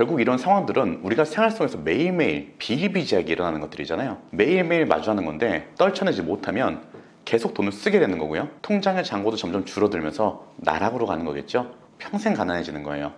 결국 이런 상황들은 우리가 생활 속에서 매일매일 비일비재하게 일어나는 것들이잖아요. 매일매일 마주하는 건데 떨쳐내지 못하면 계속 돈을 쓰게 되는 거고요. 통장의 잔고도 점점 줄어들면서 나락으로 가는 거겠죠. 평생 가난해지는 거예요.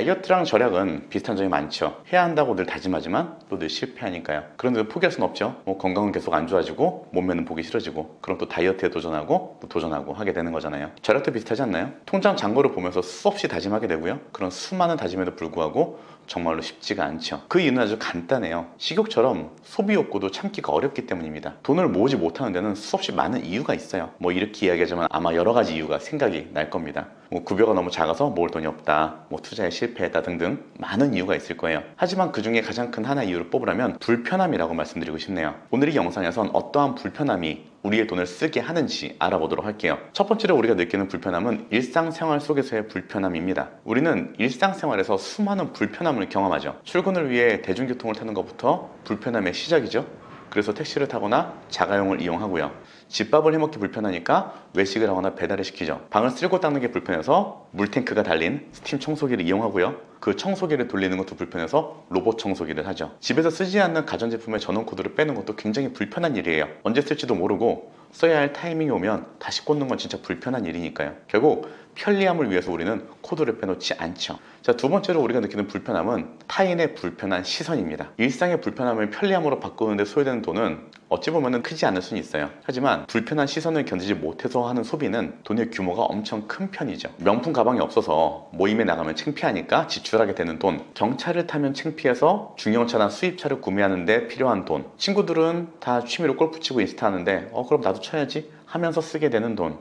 다이어트랑 절약은 비슷한 점이 많죠. 해야 한다고 늘 다짐하지만 또 늘 실패하니까요. 그런데도 포기할 수는 없죠. 뭐 건강은 계속 안 좋아지고 몸매는 보기 싫어지고 그럼 또 다이어트에 도전하고 또 도전하고 하게 되는 거잖아요. 절약도 비슷하지 않나요? 통장 잔고를 보면서 수없이 다짐하게 되고요. 그런 수많은 다짐에도 불구하고 정말로 쉽지가 않죠. 그 이유는 아주 간단해요. 식욕처럼 소비 욕구도 참기가 어렵기 때문입니다. 돈을 모으지 못하는 데는 수없이 많은 이유가 있어요. 뭐 이렇게 이야기하지만 아마 여러 가지 이유가 생각이 날 겁니다. 뭐 급여가 너무 작아서 모을 돈이 없다, 뭐 투자에 실패했다 등등 많은 이유가 있을 거예요. 하지만 그 중에 가장 큰 하나 이유를 뽑으라면 불편함이라고 말씀드리고 싶네요. 오늘 이 영상에선 어떠한 불편함이 우리의 돈을 쓰게 하는지 알아보도록 할게요. 첫 번째로 우리가 느끼는 불편함은 일상생활 속에서의 불편함입니다. 우리는 일상생활에서 수많은 불편함을 경험하죠. 출근을 위해 대중교통을 타는 것부터 불편함의 시작이죠. 그래서 택시를 타거나 자가용을 이용하고요. 집밥을 해먹기 불편하니까 외식을 하거나 배달을 시키죠. 방을 쓸고 닦는 게 불편해서 물탱크가 달린 스팀 청소기를 이용하고요. 그 청소기를 돌리는 것도 불편해서 로봇 청소기를 하죠. 집에서 쓰지 않는 가전제품의 전원 코드를 빼는 것도 굉장히 불편한 일이에요. 언제 쓸지도 모르고 써야 할 타이밍이 오면 다시 꽂는 건 진짜 불편한 일이니까요. 결국 편리함을 위해서 우리는 코드를 빼놓지 않죠. 자, 두 번째로 우리가 느끼는 불편함은 타인의 불편한 시선입니다. 일상의 불편함을 편리함으로 바꾸는데 소요되는 돈은 어찌 보면 크지 않을 수는 있어요. 하지만 불편한 시선을 견디지 못해서 하는 소비는 돈의 규모가 엄청 큰 편이죠. 명품 가방이 없어서 모임에 나가면 창피하니까 지출하게 되는 돈, 경차를 타면 창피해서 중형차나 수입차를 구매하는데 필요한 돈, 친구들은 다 취미로 골프 치고 인스타 하는데 어 그럼 나도 쳐야지 하면서 쓰게 되는 돈,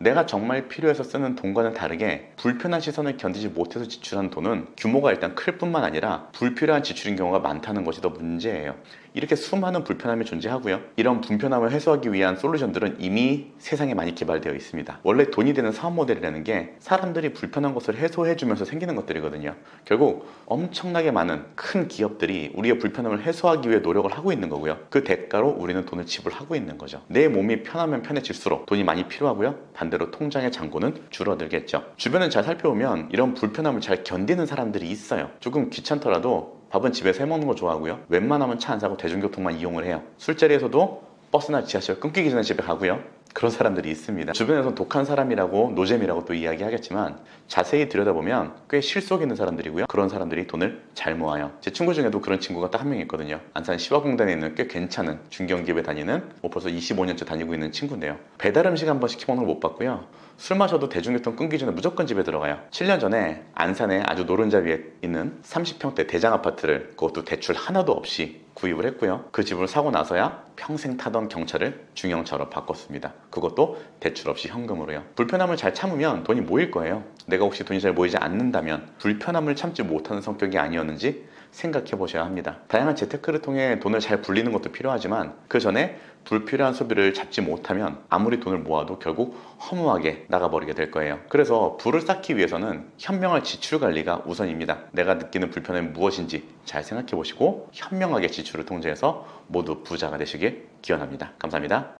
내가 정말 필요해서 쓰는 돈과는 다르게 불편한 시선을 견디지 못해서 지출한 돈은 규모가 일단 클 뿐만 아니라 불필요한 지출인 경우가 많다는 것이 더 문제예요. 이렇게 수많은 불편함이 존재하고요. 이런 불편함을 해소하기 위한 솔루션들은 이미 세상에 많이 개발되어 있습니다. 원래 돈이 되는 사업 모델이라는 게 사람들이 불편한 것을 해소해주면서 생기는 것들이거든요. 결국 엄청나게 많은 큰 기업들이 우리의 불편함을 해소하기 위해 노력을 하고 있는 거고요. 그 대가로 우리는 돈을 지불하고 있는 거죠. 내 몸이 편하면 편해질수록 돈이 많이 필요하고요. 반대로 통장의 잔고는 줄어들겠죠. 주변을 잘 살펴보면 이런 불편함을 잘 견디는 사람들이 있어요. 조금 귀찮더라도 밥은 집에서 해먹는 거 좋아하고요. 웬만하면 차 안 사고 대중교통만 이용을 해요. 술자리에서도 버스나 지하철 끊기기 전에 집에 가고요. 그런 사람들이 있습니다. 주변에서 독한 사람이라고 노잼이라고 또 이야기하겠지만 자세히 들여다보면 꽤 실속 있는 사람들이고요. 그런 사람들이 돈을 잘 모아요. 제 친구 중에도 그런 친구가 딱 한 명 있거든요. 안산 시화공단에 있는 꽤 괜찮은 중견기업에 다니는 뭐 벌써 25년째 다니고 있는 친구인데요. 배달 음식 한 번 시켜 먹는 걸 못 봤고요. 술 마셔도 대중교통 끊기 전에 무조건 집에 들어가요. 7년 전에 안산에 아주 노른자 위에 있는 30평대 대장 아파트를 그것도 대출 하나도 없이 구입을 했고요. 그 집을 사고 나서야 평생 타던 경차를 중형차로 바꿨습니다. 그것도 대출 없이 현금으로요. 불편함을 잘 참으면 돈이 모일 거예요. 내가 혹시 돈이 잘 모이지 않는다면 불편함을 참지 못하는 성격이 아니었는지 생각해 보셔야 합니다. 다양한 재테크를 통해 돈을 잘 불리는 것도 필요하지만 그 전에 불필요한 소비를 잡지 못하면 아무리 돈을 모아도 결국 허무하게 나가버리게 될 거예요. 그래서 부를 쌓기 위해서는 현명한 지출 관리가 우선입니다. 내가 느끼는 불편함이 무엇인지 잘 생각해 보시고 현명하게 지출을 통제해서 모두 부자가 되시길 기원합니다. 감사합니다.